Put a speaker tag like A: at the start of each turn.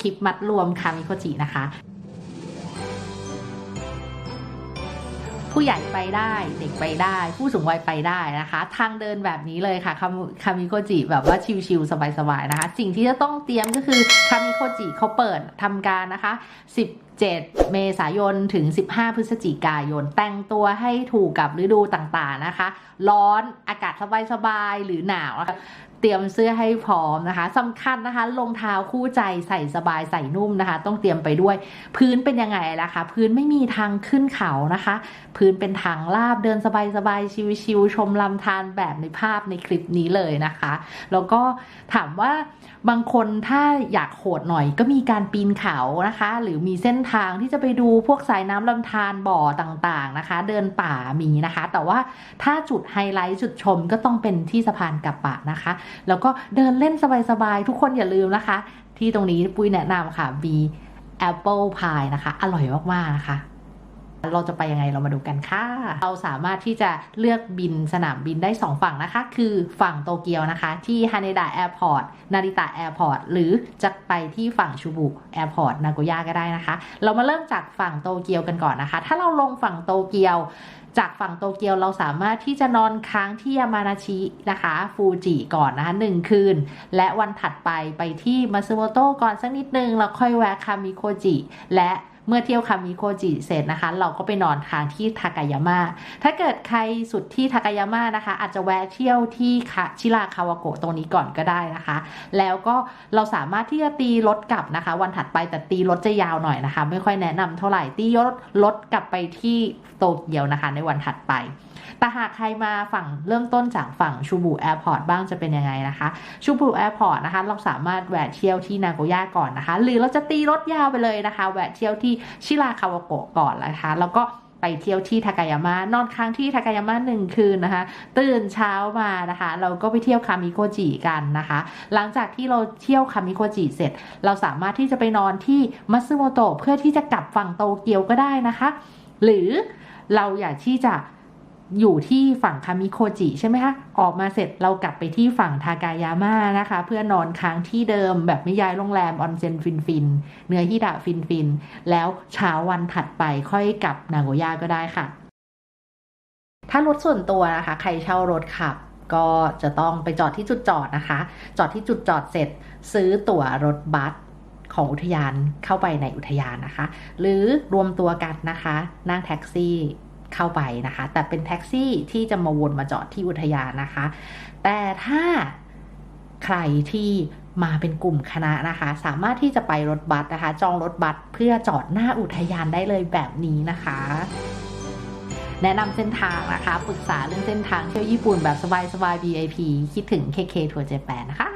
A: คลิปมัดรวมคามิโคจินะคะ ผู้ใหญ่ไปได้เด็กไปได้ ผู้สูงวัยไปได้นะคะ ทางเดินแบบนี้เลยค่ะคามิคามิโคจิแบบว่าชิลๆสบายๆนะคะ สิ่งที่จะต้องเตรียมก็คือคามิโคจิเขาเปิดทำการนะคะ17เมษายนถึง 15 พฤศจิกายน แต่งตัวให้ถูกกับฤดูต่างๆนะคะ ร้อนอากาศสบายๆหรือหนาว ตรียมเสื้อให้พร้อมนะคะสำคัญนะคะรองเท้าคู่ใจใส่สบายใส่นุ่มนะคะ ต้องเตรียมไปด้วย พื้นเป็นยังไงล่ะคะ พื้นไม่มีทางขึ้นเขานะคะ พื้นเป็นทางลาบเดินสบายๆชิวๆชมลำธารแบบในภาพในคลิปนี้เลยนะคะ แล้วก็ถามว่าบางคนถ้าอยากโหดหน่อยก็มีการปีนเขานะคะ หรือมีเส้นทางที่จะไปดูพวกสายน้ำลำธารบ่อต่างๆนะคะ เดินป่ามีนะคะ แต่ว่าถ้าจุดไฮไลท์จุดชมก็ต้องเป็นที่สะพานกับปะนะคะแล้วก็เดินเล่นสบายๆ ทุกคนอย่าลืมนะคะ ที่ตรงนี้ปุ้ยแนะนำค่ะมีแอปเปิลพายนะคะ อร่อยมากๆนะคะ เราจะไปยังไงเรามาดูกันค่ะ เราสามารถที่จะเลือกบินสนามบินได้ 2 ฝั่งนะคะ คือฝั่งโตเกียวนะคะ ที่ฮาเนดะแอร์พอร์ตนาริตะแอร์พอร์ตหรือจะไปที่ฝั่งชูบุแอร์พอร์ตนาโกย่าก็ได้นะคะ เรามาเริ่มจากฝั่งโตเกียวกันก่อนนะคะ ถ้าเราลงฝั่งโตเกียวจากฝั่งโตเกียวเราสามารถที่จะนอนค้างที่ยามานาชินะคะฟูจิก่อนนะคะหนึ่งคืน และวันถัดไปไปที่มาซึโมโตะก่อนสักนิดนึงแล้วค่อยแวะคามิโคจิและ เมื่อเที่ยวคามิโคจิเสร็จนะคะ เราก็ไปนอนค้างที่ทากายาม่าถ้าเกิดใครสุดที่ทากายาม่านะคะ อาจจะแวะเที่ยวที่คาชิราคาวาโกะตรงนี้ก่อนก็ได้นะคะ แล้วก็เราสามารถที่จะตีรถกลับนะคะ วันถัดไปแต่ตีรถจะยาวหน่อยนะคะ ไม่ค่อยแนะนำเท่าไหร่ตีรถรถกลับไปที่โตเกียวนะคะ ในวันถัดไป แต่หากใครมาฝั่งเริ่มต้นจากฝั่งชูบุแอร์พอร์ตบ้างจะเป็นยังไงนะคะชูบุแอร์พอร์ตนะคะเราสามารถแวะเที่ยวที่นาโกย่าก่อนนะคะ หรือเราจะตีรถยาวไปเลยนะคะ แวะเที่ยวที่ชิราคาวโกะก่อนนะคะ แล้วก็ไปเที่ยวที่ทากายาม่านอนค้างที่ทากายาม่าหนึ่งคืนนะคะ ตื่นเช้ามานะคะ เราก็ไปเที่ยวคามิโกจิกันนะคะ หลังจากที่เราเที่ยวคามิโกจิเสร็จ เราสามารถที่จะไปนอนที่มัตสึโมโตะเพื่อที่จะกลับฝั่งโตเกียวก็ได้นะคะ หรือเราอยากที่จะ อยู่ที่ฝั่งคามิโคจิใช่ไหมคะ ออกมาเสร็จเรากลับไปที่ฝั่งทากายาม่านะคะ เพื่อนอนค้างที่เดิมแบบไม่ย้ายโรงแรมออนเซ็นฟินฟิน เนื้อฮิดะฟินฟิน แล้วเช้าวันถัดไปค่อยกลับนาโกย่าก็ได้ค่ะ ถ้ารถส่วนตัวนะคะ ใครเช่ารถขับก็จะต้องไปจอดที่จุดจอดนะคะ จอดที่จุดจอดเสร็จ ซื้อตั๋วรถบัสของอุทยานเข้าไปในอุทยานนะคะ หรือรวมตัวกันนะคะ นั่งแท็กซี่ เข้าไปนะคะ แต่เป็นแท็กซี่ที่จะมาวนมาจอดที่อุทยานนะคะ แต่ถ้าใครที่มาเป็นกลุ่มคณะนะคะ สามารถที่จะไปรถบัสนะคะ จองรถบัสเพื่อจอดหน้าอุทยานได้เลยแบบนี้นะคะ แนะนำเส้นทางนะคะ ปรึกษาเรื่องเส้นทางเที่ยวญี่ปุ่นแบบสบายๆ VIP คิดถึง KK ทัวร์เจแปนนะคะ